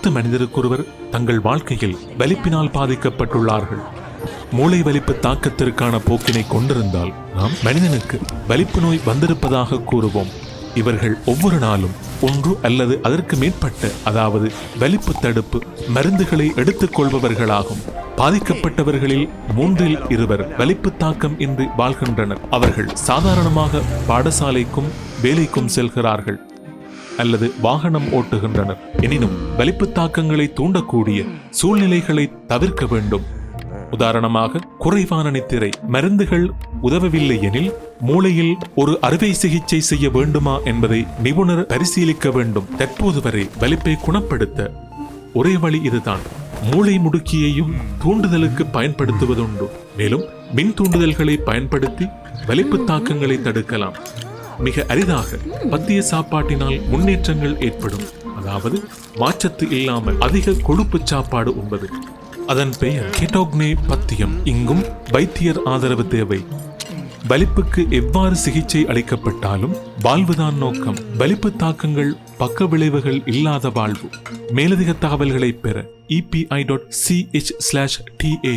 பத்து மனிதருக்கொருவர் தங்கள் வாழ்க்கையில் வலிப்பினால் பாதிக்கப்பட்டுள்ளார்கள். மூளை வலிப்பு தாக்கத்திற்கான போக்கினை கொண்டிருந்தால் நாம் மனிதனுக்கு வலிப்பு நோய் வந்திருப்பதாக கூறுவோம். இவர்கள் ஒவ்வொரு நாளும் ஒன்று அல்லது அதற்கு மேற்பட்ட அதாவது வலிப்பு தடுப்பு மருந்துகளை எடுத்துக் கொள்பவர்களாகும். பாதிக்கப்பட்டவர்களில் மூன்றில் இருவர் வலிப்பு தாக்கம் என்று வாழ்கின்றனர். அவர்கள் சாதாரணமாக பாடசாலைக்கும் வேலைக்கும் செல்கிறார்கள். அல்லது வாகனம் ஓட்டுகின்றனர். எனினும் வலிப்பு தாக்கங்களை தூண்டக்கூடிய சூழ்நிலைகளை தவிர்க்க வேண்டும். உதாரணமாக குறைவான நித்திரை மருந்துகள் உதவவில்லை எனில் மூளையில் ஒரு அறுவை சிகிச்சை செய்ய வேண்டுமா என்பதை நிபுணர் பரிசீலிக்க வேண்டும். தற்போது வரை வலிப்பை குணப்படுத்த ஒரே வழி இதுதான். மூளை முடுக்கியையும் தூண்டுதலுக்கு பயன்படுத்துவதுண்டு. மேலும் மின் தூண்டுதல்களை பயன்படுத்தி வலிப்பு தாக்கங்களை தடுக்கலாம். மிக அரிதாக பத்திய சாப்பாட்டினால் முன்னேற்றங்கள் ஏற்படும். அதாவது மாற்றத்து இல்லாமல் அதிக கொழுப்பு சாப்பாடு உண்பது. அதன் பெயர் கெட்டோக்னே பத்தியம். இங்கும் வைத்தியர் ஆதரவு தேவை. வலிப்புக்கு எவ்வாறு சிகிச்சை அளிக்கப்பட்டாலும் வாழ்வுதான் நோக்கம். வலிப்பு தாக்கங்கள் பக்க விளைவுகள் இல்லாத வாழ்வு. மேலதிக தகவல்களை பெற EPI dot CH slash TA